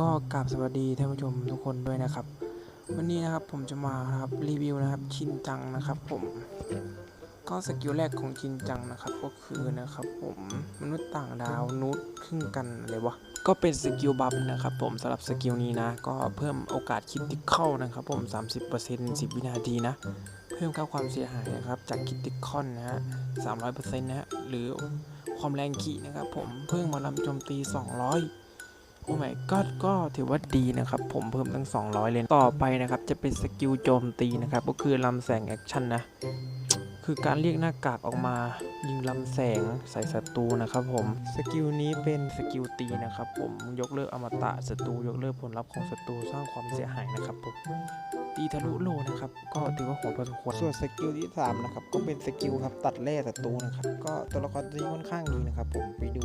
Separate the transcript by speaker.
Speaker 1: ก็กลับสวัสดีท่านผู้ชมทุกคนด้วยนะครับ วันนี้นะครับผมจะมาครับรีวิวนะครับชินจังนะครับผมก็สกิลแรกของชินจังนะครับก็คือนะครับผมมนุษย์ต่างดาวนูดครึ่งกันอะไรวะก็เป็นสกิลบัฟนะครับผมสำหรับสกิลนี้นะ ก็เพิ่มโอกาสคิดติเข้านะครับผม 30% 10 วินาทีนะ เพิ่มค่าความเสียหายนะครับจากคิดติคอนนะฮะ300%นะฮะหรือความแรงขีนะครับผมเพิ่มมาลำโจมตี 200 โอ้ my god ก็ถือว่าดีนะครับ ผมเพิ่มตั้ง 200 เลยต่อไปนะครับ จะเป็นสกิลโจมตีนะครับ ก็คือลำแสงแอคชั่นนะ คือการเรียกหน้ากากออกมา ยิงลำแสงใส่ศัตรูนะครับผม สกิลนี้เป็นสกิลตีนะครับผมยกเลิกอมตะศัตรูยกเลิกผลลัพธ์ของศัตรูสร้างความเสียหายนะครับผมตีทะลุโลนะครับ ก็ถือว่าโหดพอสมควร ส่วนสกิลที่ 3 นะครับ ก็เป็นสกิลครับตัดแร่ศัตรูนะครับ ก็ตัวละครตัวนี้ค่อนข้างดีนะครับ ผมไปดู